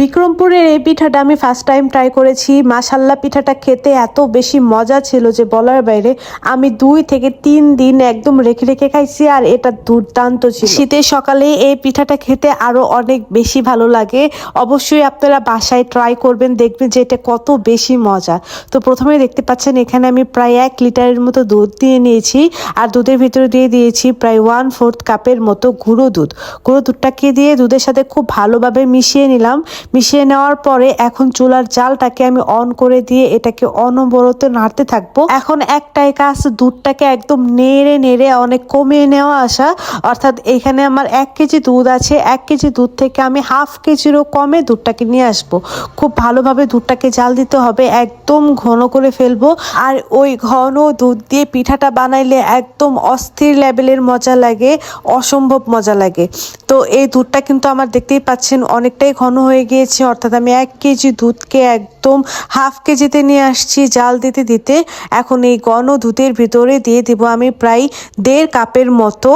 বিক্রমপুরের এই পিঠাটা আমি ফার্স্ট টাইম ট্রাই করেছি। মাসাল্লা পিঠাটা খেতে এত বেশি মজা ছিল যে বলার বাইরে আমি দুই থেকে তিন দিন একদম রেখে রেখে খাইছি আর এটা দুর্দান্ত ছিল। শীতের সকালে এই পিঠাটা খেতে আরও অনেক বেশি ভালো লাগে। অবশ্যই আপনারা বাসায় ট্রাই করবেন, দেখবেন যে এটা কত বেশি মজা। তো প্রথমে দেখতে পাচ্ছেন, এখানে আমি প্রায় এক লিটারের মতো দুধ দিয়ে নিয়েছি আর দুধের ভিতরে দিয়ে দিয়েছি প্রায় ওয়ান ফোর্থ কাপের মতো গুঁড়ো দুধ। গুঁড়ো দুধটাকে দিয়ে দুধের সাথে খুব ভালোভাবে মিশিয়ে নিলাম। মিশিয়ে নেওয়ার পরে এখন চুলার জালটাকে আমি অন করে দিয়ে এটাকে অনবরত নাড়তে থাকব। এখন একটাই কাজ, দুধটাকে একদম নেড়ে নেড়ে অনেক কমিয়ে নেওয়া আসা। অর্থাৎ এখানে আমার এক কেজি দুধ আছে, এক কেজি দুধ থেকে আমি হাফ কেজিরও কমে দুধটাকে নিয়ে আসব। খুব ভালোভাবে দুধটাকে জাল দিতে হবে, একদম ঘন করে ফেলব। আর ওই ঘন দুধ দিয়ে পিঠাটা বানাইলে একদম অস্থির লেভেলের মজা লাগে, অসম্ভব মজা লাগে। তো এই দুধটা কিন্তু আমার দেখতেই পাচ্ছেন অনেকটাই ঘন হয়ে গিয়েছে। অর্থাৎ আমি এক কেজি দুধকে একদম হাফ কেজিতে নিয়ে আসছি, জাল দিতে দিতে। এখন এই গণ দুধের ভিতরে দিয়ে দিব আমি প্রায় দেড় কাপের মতো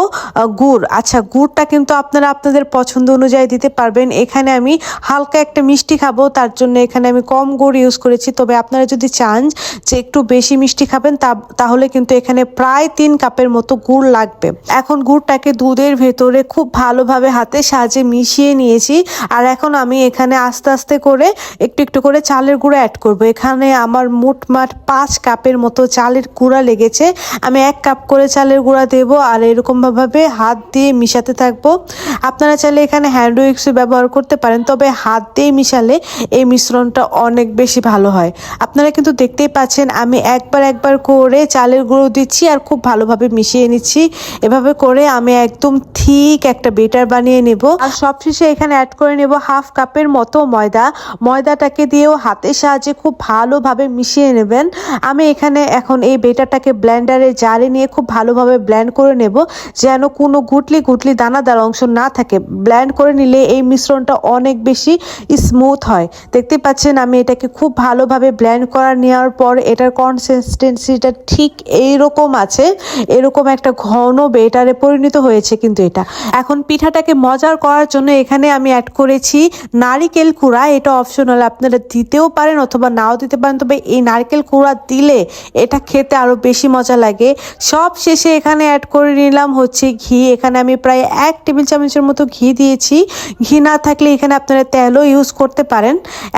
গুড়। আচ্ছা গুড়টা কিন্তু আপনারা আপনাদের পছন্দ অনুযায়ী দিতে পারবেন। এখানে আমি হালকা একটা মিষ্টি খাব, তার জন্য এখানে আমি কম গুড় ইউজ করেছি। তবে আপনারা যদি চান যে একটু বেশি মিষ্টি খাবেন তাহলে কিন্তু এখানে প্রায় তিন কাপের মতো গুড় লাগবে। এখন গুড়টাকে দুধের ভেতরে খুব ভালোভাবে হাতে সাহায্যে মিশিয়ে নিয়েছি। আর এখন আমি এখানে আস্তে আস্তে করে একটু একটু করে চালের গুঁড়া অ্যাড করব। এখানে আমার মোটমাট পাঁচ কাপের মতো চালের গুঁড়া লেগেছে। আমি এক কাপ করে চালের গুঁড়া দেবো আর এরকমভাবে হাত দিয়ে মিশাতে থাকব। আপনারা চাইলে এখানে হ্যান্ড উইক্সও ব্যবহার করতে পারেন, তবে হাত দিয়ে মিশালে এই মিশ্রণটা অনেক বেশি ভালো হয়। আপনারা কিন্তু দেখতেই পাচ্ছেন, আমি একবার একবার করে চালের গুঁড়ো দিচ্ছি আর খুব ভালোভাবে মিশিয়ে নিচ্ছি। এভাবে করে আমি একদম ঠিক একটা বেটার বানিয়ে নেব। আর সবশেষে এখানে অ্যাড করে নেব হাফ কাপের মতো ময়দা। ময়দাটাকে দিয়েও হাতের সাহায্যে খুব ভালোভাবে মিশিয়ে নেবেন। আমি এখানে এখন এই বেটারটাকে ব্ল্যান্ডারে জারে নিয়ে খুব ভালোভাবে ব্ল্যান্ড করে নেব, যেন কোনো গুটলি গুটলি দানাদার অংশ না থাকে। ব্ল্যান্ড করে নিলে এই মিশ্রণটা অনেক বেশি স্মুথ হয়। দেখতে পাচ্ছেন, আমি এটাকে খুব ভালোভাবে ব্ল্যান্ড করা নেওয়ার পর এটার কনসিস্টেন্সিটা ঠিক এইরকম আছে, এরকম একটা ঘন বেটারে পরিণত হয়েছে কিন্তু এটা। এখন পিঠাটাকে মজার করার জন্য এখানে আমি অ্যাড করেছি নারিকেল কুড়া, এটা অপশনাল আপনারা দিতেও পারেন অথবা নাও দিতে পারেন, তবে এই নারকেল কুড়া দিলে এটা খেতে আরও বেশি মজা লাগে। সব শেষে এখানে অ্যাড করে নিলাম হচ্ছে ঘি। এখানে আমি প্রায় এক টেবিল চামচের মতো ঘি দিয়েছি। ঘি না থাকলে এখানে আপনারা তেলও ইউজ করতে পারেন।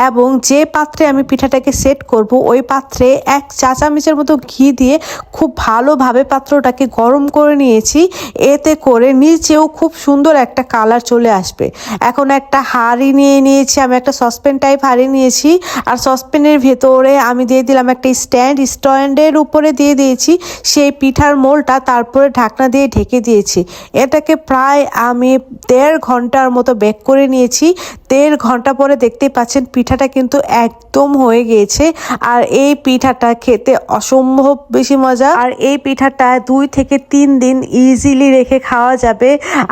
এবং যে পাত্রে আমি পিঠাটাকে সেট করব, ওই পাত্রে এক চা চামচের মতো ঘি দিয়ে খুব ভালোভাবে পাত্রটাকে গরম করে নিয়েছি। এতে করে নিচেও খুব সুন্দর একটা কালার চলে আসবে। এখন একটা হাঁড়ি নিয়ে নিয়েছি, আমি একটা সসপ্যান টাইপ হাঁড়ি নিয়েছি, আর সসপ্যানের ভেতরে আমি দিয়ে দিলাম একটা স্ট্যান্ড স্ট্যান্ডের উপরে দিয়ে দিয়েছি, সেই পিঠার মোলটা তারপরে ঢাকনা দিয়ে ঢেকে দিয়েছি। এটাকে প্রায় আমি দেড় ঘণ্টার মতো বেক করে নিয়েছি। দেড় ঘণ্টা পরে দেখতেই পাচ্ছেন পিঠাটা কিন্তু একদম হয়ে গিয়েছে, আর এই পিঠাটা খেতে অসম্ভব বেশি মজা। আর এই পিঠাটা দুই থেকে তিন দিন ইজিলি রেখে খাওয়া যাবে,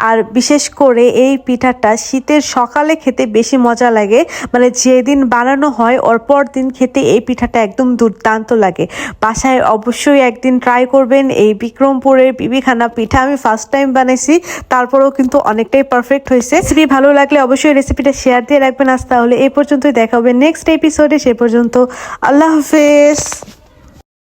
আর বিশেষ করে এই পিঠাটা শীতের সকালে খেতে বেশি মজা লাগে। মানে যেদিন বানানো হয়, ওর পর দিন খেতে এই পিঠাটা একদম দুর্দান্ত লাগে। বাসায় অবশ্যই একদিন ট্রাই করবেন এই বিক্রমপুরের বিবিখানা পিঠা। আমি ফার্স্ট টাইম বানাইছি, তারপরেও কিন্তু অনেকটাই পারফেক্ট হয়েছে। রেসিপি ভালো লাগলে অবশ্যই রেসিপিটা শেয়ার দিয়ে রাখবেন। আজ তাহলে এই পর্যন্তই দেখা হবে নেক্সট এপিসোডে সে পর্যন্ত আল্লাহ হাফেজ।